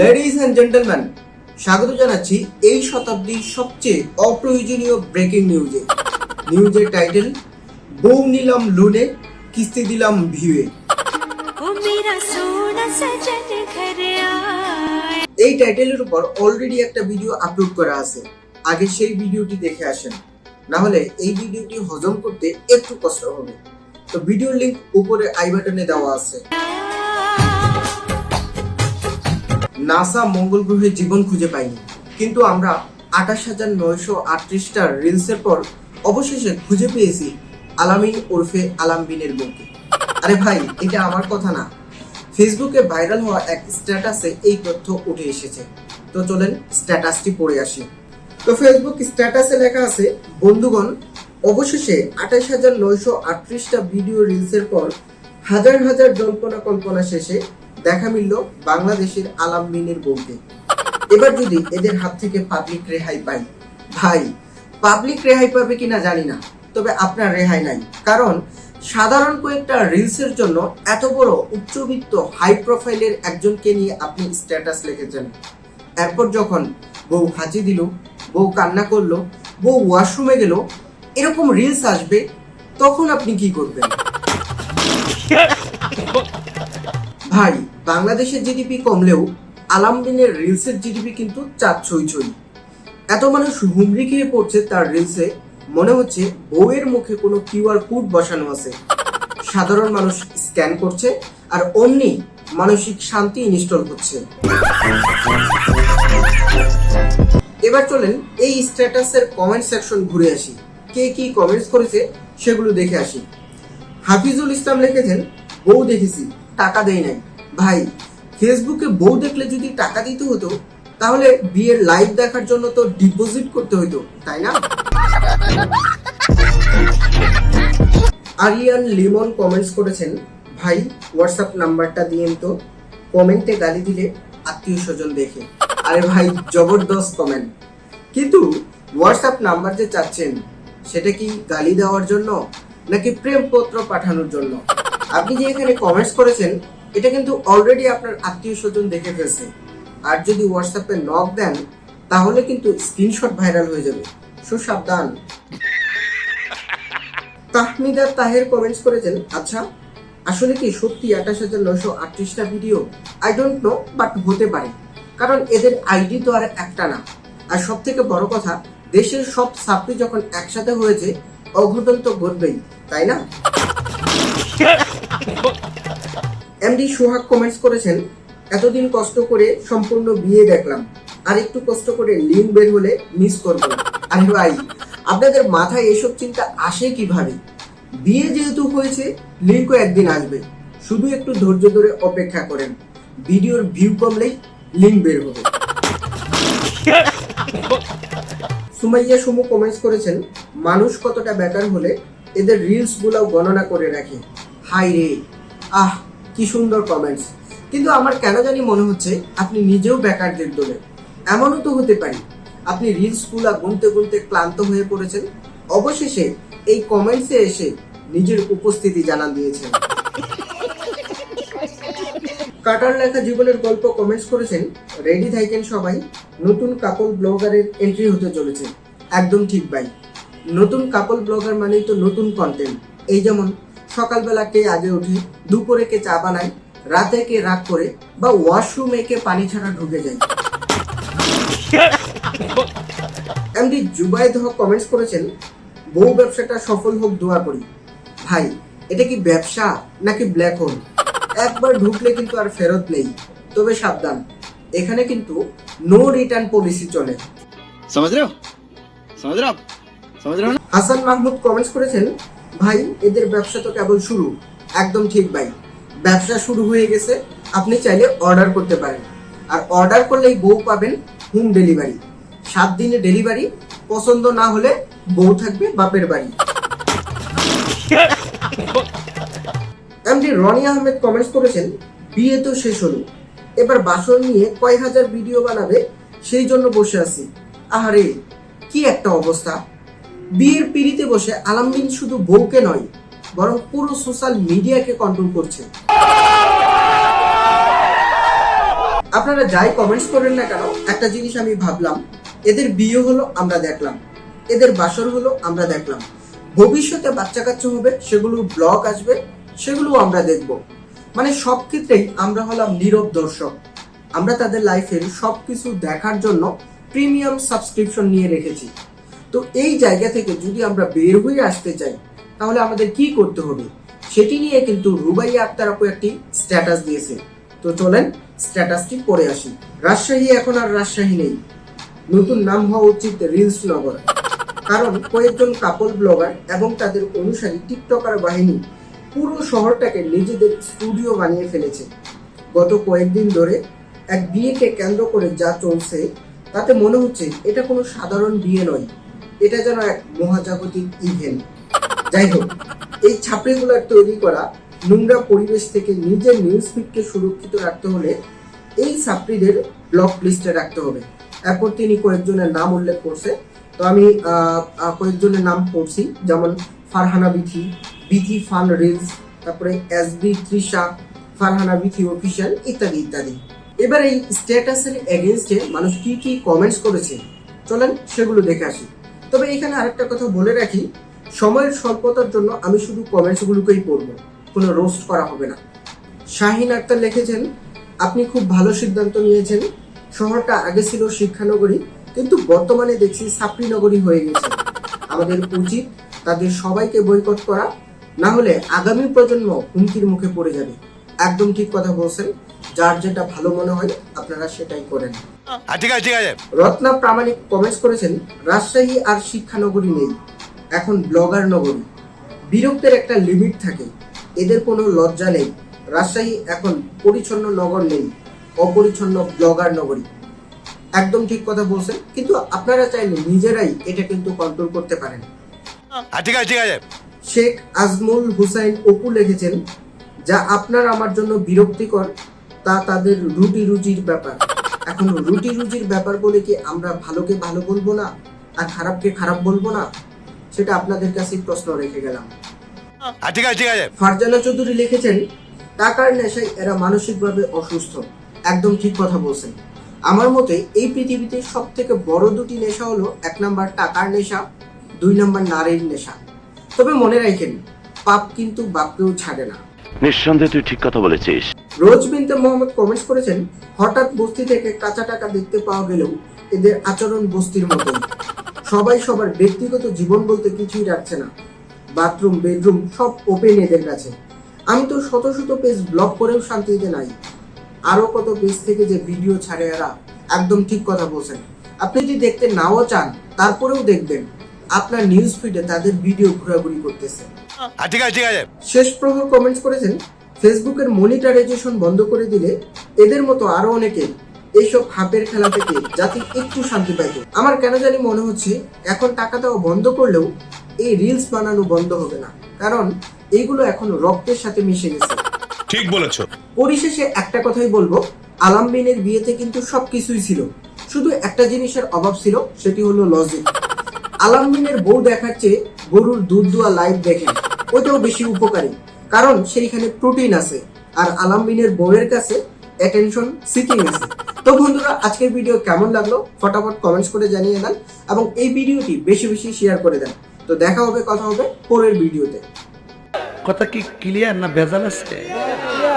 Ladies and gentleman স্বাগত জানাচ্ছি এই শতাব্দীর সবচেয়ে অপ্রয়োজনীয় ব্রেকিং নিউজে নিউজের টাইটেল বউ নিলাম লোনে কিস্তি দিলাম ভিউয়ে এই টাইটেলের উপর অলরেডি একটা ভিডিও আপলোড করা আছে। আগে সেই ভিডিওটি দেখে আসেন। না হলে এই ভিডিওটি হজম করতে একটু কষ্ট হবে। তো ভিডিওর লিংক উপরে আই বাটনে দেওয়া আছে। নাসা মঙ্গল গ্রহে জীবন খুঁজে পায়নি কিন্তু আমরা আঠাশ হাজার নয়শো আটত্রিশটা রিলসের পর অবশেষে খুঁজে পেয়েছি আলামিন ওরফে আলামবিনের বউকে আরে ভাই, এটা আমার কথা না। ফেসবুকে ভাইরাল হওয়া এক স্ট্যাটাসে এই তথ্য উঠে এসেছে। তো চলেন স্ট্যাটাসটি পড়ে আসি। তো ফেসবুক স্ট্যাটাসে লেখা আছে, বন্ধুগণ, অবশেষে আঠাশ হাজার নয়শো আটত্রিশটা ভিডিও রিলসের পর হাজার হাজার জল্পনা কল্পনা শেষে দেখা মিলল বাংলাদেশের আলাম মিনের বউকে। এবার যদি এদের হাত থেকে পাবলিক রেহাই পাই, ভাই পাবলিক রেহাই পাবে কিনা জানি না, তবে আপনার রেহাই নাই। কারণ সাধারণ কয়েকটা রিলসের জন্য এত বড় উচ্চবিত্ত হাই প্রোফাইলের একজনকে নিয়ে আপনি স্ট্যাটাস লিখেছেন। এরপর যখন বউ হাঁচি দিল, বউ কান্না করল, বউ ওয়াশরুমে গেল, এরকম রিলস আসবে, তখন আপনি কি করবেন? ভাই বাংলাদেশের জিডিপি কমলেও আলামদিনের রিলসের জিডিপি কিন্তু চার ছই ছই এত মানুষ হুমড়ি খেয়ে পড়ছে তার রিলসে, মনে হচ্ছে বউয়ের মুখে কোনো কিউআর কোড বসানো আছে। সাধারণ মানুষ স্ক্যান করছে আর অমনি মানসিক শান্তি ইনস্টল হচ্ছে। এবার চলেন এই স্ট্যাটাসের কমেন্ট সেকশন ঘুরে আসি। কে কি কমেন্টস করেছে সেগুলো দেখে আসি। হাফিজুল ইসলাম লিখেছেন, বউ দেখেছি। টাকা দেয় নাই। ভাই, ফেসবুকে বউ দেখলে যদি টাকা দিতে হতো, তাহলে বিয়ের লাইভ দেখার জন্য তো ডিপোজিট করতে হতো তাই না? আরিয়ান লিমন কমেন্টস করেছেন, ভাই হোয়াটসঅ্যাপ নাম্বারটা দিয়েন তো কমেন্টে গালি দিলে আত্মীয় স্বজন দেখে। আরে ভাই, জবরদস্ত কমেন্ট কিন্তু হোয়াটসঅ্যাপ নাম্বার যে চাচ্ছেন, সেটা কি গালি দেওয়ার জন্য, নাকি প্রেমপত্র পাঠানোর জন্য? আপনি যে এখানে কমেন্টস করেছেন, এটা কিন্তু অলরেডি আপনার আত্মীয় স্বজন দেখে ফেলছে। আর যদি হোয়াটসঅ্যাপে নক দেন, তাহলে কিন্তু স্ক্রিনশট ভাইরাল হয়ে যাবে। সুসাবধান তাহমিদা তাহের কমেন্টস করেছেন আচ্ছা আসলে কি সত্যি আঠাশ হাজার নয়শো আটত্রিশটা video I don't know but হতে পারে। কারণ এদের আইডি তো আর একটা না। আর সব থেকে বড় কথা, দেশের সব ছাত্রী যখন একসাথে হয়েছে, অঘটন তো ঘটবেই, তাই না? এমডি সোহাগ কমেন্টস করেছেন, এতদিন কষ্ট করে সম্পূর্ণ বিয়ে দেখলাম, আর একটু কষ্ট করে লিঙ্ক বের হলে মিস করব। আরে ভাই, আপনাদের মাথায় এসব চিন্তা আসে কীভাবে? বিয়ে যেহেতু হয়েছে লিঙ্কও একদিন আসবে। শুধু একটু ধৈর্য ধরে অপেক্ষা করেন, ভিডিওর ভিউ কমলেই লিঙ্ক বের হবে। সুমাইয়া সুমু কমেন্টস করেছেন, মানুষ কতটা বেকার হলে এদের রিলস গুলাও গণনা করে রাখে। হাই রে আহ, কি সুন্দর কমেন্টস কিন্তু আমার কেন জানি মনে হচ্ছে আপনি নিজেও বেকারদের দলে। এমনও তো হতে পারি। আপনি রিলসগুলা গুনতে গুনতে ক্লান্ত হয়ে পড়েছেন। অবশেষে এই কমেন্টসে এসে নিজের উপস্থিতি জানান দিয়েছেন। কাটার লেখা জীবনের গল্প কমেন্টস করেছেন রেডি থাকেন সবাই। নতুন কাপল ব্লগারের এন্ট্রি হতে চলেছে। একদম ঠিক ভাই। নতুন কাপল ব্লগার মানেই তো নতুন কন্টেন্ট এই যেমন সকালবেলা কে আগে ওঠে দুপুরে কে চা বানায় রাতে কে রাগ করে বা ওয়াশরুমে কে পানি ছাড়া ঢুকে যায়। এমডি জুবাইদ হক কমেন্টস করেছেন বহু ব্যবসাটা সফল হোক দোয়া করি। ভাই এটা কি ব্যবসা নাকি ব্ল্যাক হোল একবার ঢুকলে কিন্তু আর ফেরত নেই তবে সাবধান। এখানে কিন্তু নো রিটার্ন পলিসি চলে। হাসান মাহমুদ কমেন্টস করেছেন ভাই, এদের ব্যবসা তো কেবল শুরু। একদম ঠিক ভাই। ব্যবসা শুরু হয়ে গেছে, আপনি চাইলে অর্ডার করতে পারেন। আর অর্ডার করলেই বউ পাবেন হোম ডেলিভারি সাত দিনে ডেলিভারি পছন্দ না হলে বউ থাকবে বাপের বাড়ি। এমডি রনি আহমেদ কমেন্টস করেছেন, বিয়ে তো শেষ হলো। এবার বাসন নিয়ে কয় হাজার ভিডিও বানাবে, সেই জন্য বসে আছি। আহারে, কি একটা অবস্থা। বিয়ের পিড়িতে বসে আলামদিন শুধু বউকে নয়, বরং পুরো সোশ্যাল মিডিয়াকে কন্ট্রোল করছে। আপনারা যাই কমেন্টস করেন না কেন, একটা জিনিস আমি ভাবলাম, এদের বিয়ে হলো আমরা দেখলাম, এদের বাসর হলো আমরা দেখলাম। ভবিষ্যতে বাচ্চা কাচ্চা হবে, সেগুলো ব্লগ আসবে, সেগুলো আমরা দেখব। মানে সব ক্ষেত্রেই আমরা হলাম নীরব দর্শক। আমরা তাদের লাইফের সব কিছু দেখার জন্য প্রিমিয়াম সাবস্ক্রিপশন নিয়ে রেখেছি। তো এই জায়গা থেকে যদি আমরা বের হয়ে আসতে চাই, তাহলে আমাদের কি করতে হবে? সেটি নিয়ে কিন্তু রুবাইয়া আক্তার আপু একটি স্ট্যাটাস দিয়েছে। তো চলেন স্ট্যাটাসটি পড়ে আসি। রাজশাহী এখন আর রাজশাহী নেই। নতুন নাম হওয়া উচিত রিলস নগর কারণ কয়েকজন কাপল ব্লগার এবং তাদের অনুসারী টিকটকার বাহিনী পুরো শহরটাকে নিজেদের স্টুডিও বানিয়ে ফেলেছে। গত কয়েকদিন ধরে এক বিয়েকে কেন্দ্র করে যা চলছে, তাতে মনে হচ্ছে এটা কোনো সাধারণ বিয়ে নয়। এটা যেন এক মহাজাগতিক ইভেন্ট যাই হোক, এই ছাপড়িগুলার তৈরি করা নোংরা পরিবেশ থেকে নিজের নিউজ ফিডকে সুরক্ষিত রাখতে হলে এই ছাপড়িদের ব্লক লিস্টে রাখতে হবে। এরপর তিনি কয়েকজনের নাম উল্লেখ করছে। তো আমি কয়েকজনের নাম পড়ছি। যেমন ফারহানা বিথি বিথি ফান রিলস, তারপরে S B Trisha, Farhana Bithi official ইত্যাদি ইত্যাদি। এবার এই স্ট্যাটাসের এগেনস্টে মানুষ কি কি কমেন্টস করেছে? চলেন সেগুলো দেখে আসি। তবে এখানে আরেকটা কথা বলে রাখি, সময়ের স্বল্পতার জন্য আমি শুধু কমেন্টসগুলোকেই পড়ব, কোনো রোস্ট করা হবে না। শাহিন আক্তার লিখেছেন, আপনি খুব ভালো সিদ্ধান্ত নিয়েছেন। শহরটা আগে ছিল শিক্ষানগরী, কিন্তু বর্তমানে দেখছি ছাত্রী নগরী হয়ে গেছে। আমাদের উচিত তাদের সবাইকে বয়কট করা, না হলে আগামী প্রজন্ম হুমকির মুখে পড়ে যাবে। একদম ঠিক কথা বলছেন। যার যেটা ভালো মনে হয় আপনারা সেটাই করেন। ঠিক আছে ঠিক আছে। রত্না প্রামাণিক কমেন্টস করেছেন রাজশাহী আর শিক্ষানগরী নেই এখন ব্লগার নগরী। বিরক্তের একটা লিমিট থাকে এদের কোনো লজ্জা নেই। রাজশাহী এখন পরিচ্ছন্ন নগর নেই অপরিচ্ছন্ন ব্লগার নগরী। একদম ঠিক কথা বলছেন কিন্তু আপনারা চাইলে নিজেরাই এটা কিন্তু কন্ট্রোল করতে পারেন। ঠিক আছে ঠিক আছে। শেখ আজমুল হুসাইন অপু লিখেছেন যা আপনার আমার জন্য বিরক্তিকর তা তাদের রুটি রুজির ব্যাপার। এখন রুটি রুজির ব্যাপার বলে কি আমরা ভালোকে ভালো বলব না আর খারাপকে খারাপ বলব না? সেটা আপনাদের কাছেই প্রশ্ন রেখে গেলাম। ঠিক আছে ঠিক আছে। ফারজানা চৌধুরী লিখেছেন টাকার নেশায় এরা মানসিকভাবে অসুস্থ। একদম ঠিক কথা বলছেন। আমার মতে এই পৃথিবীতে সব থেকে বড় দুটি নেশা হলো এক নাম্বার টাকার নেশা দুই নাম্বার নারীর নেশা। তবে মনে রাখেন পাপ কিন্তু বাপকেও ছাড়ে না। নিঃসন্দেহে তুই ঠিক কথা বলেছিস। রোজ বিনতে মোহাম্মদ কমেন্টস করেছেন হঠাৎ বস্তি থেকে কাঁচা টাকা দেখতে পাওয়া গেলেও এদের আচরণ বস্তির মতোই সবাই সবার ব্যক্তিগত জীবন বলতে কিছুই রাখছে না। বাথরুম বেডরুম সব ওপেন এদের কাছে। আমি তো শত শত পেজ ব্লক করেও শান্তিতে নাই। আরও কত পেজ থেকে যে ভিডিও ছাড়ে এরা একদম ঠিক কথা বলছেন। আপনি যদি দেখতে নাও চান তারপরেও দেখবেন। আপনার নিউজ ফিডে তাদের ভিডিও ঘোরাঘুরি করতেছে। ঠিক আছে শেষ প্রহর কমেন্টস করেছেন ফেসবুকের মনিটারাইজেশন বন্ধ করে দিলে এদের মতো আরও অনেকে এইসব হাপের খেলা থেকে জাতি একটু শান্তি পাইত আমার কেন জানি মনে হচ্ছে এখন টাকা দেওয়া বন্ধ করলেও এই রিলস বানানো বন্ধ হবে না। কারণ এইগুলো এখন রক্তের সাথে মিশে গেছে। ঠিক বলেছ। পরিশেষে একটা কথাই বলব আলামবিনের বিয়েতে কিন্তু সবকিছুই ছিল। শুধু একটা জিনিসের অভাব ছিল সেটি হলো লজিক আলামবিনের বউ দেখার চেয়ে গরুর দুধ দোয়া লাইভ দেখেন ওইটাও বেশি উপকারী। কারণ সেইখানে প্রোটিন আছে আর আলামবিনের বউয়ের কাছে অ্যাটেনশন সিকিং আছে। তো বন্ধুরা, আজকের ভিডিও কেমন লাগল? ফটাফট কমেন্টস করে জানিয়ে দেন এবং এই ভিডিওটি বেশি বেশি শেয়ার করে দেন। তো দেখা হবে, কথা হবে পরের ভিডিওতে কথা কি ক্লিয়ার না ভেজাল আছে?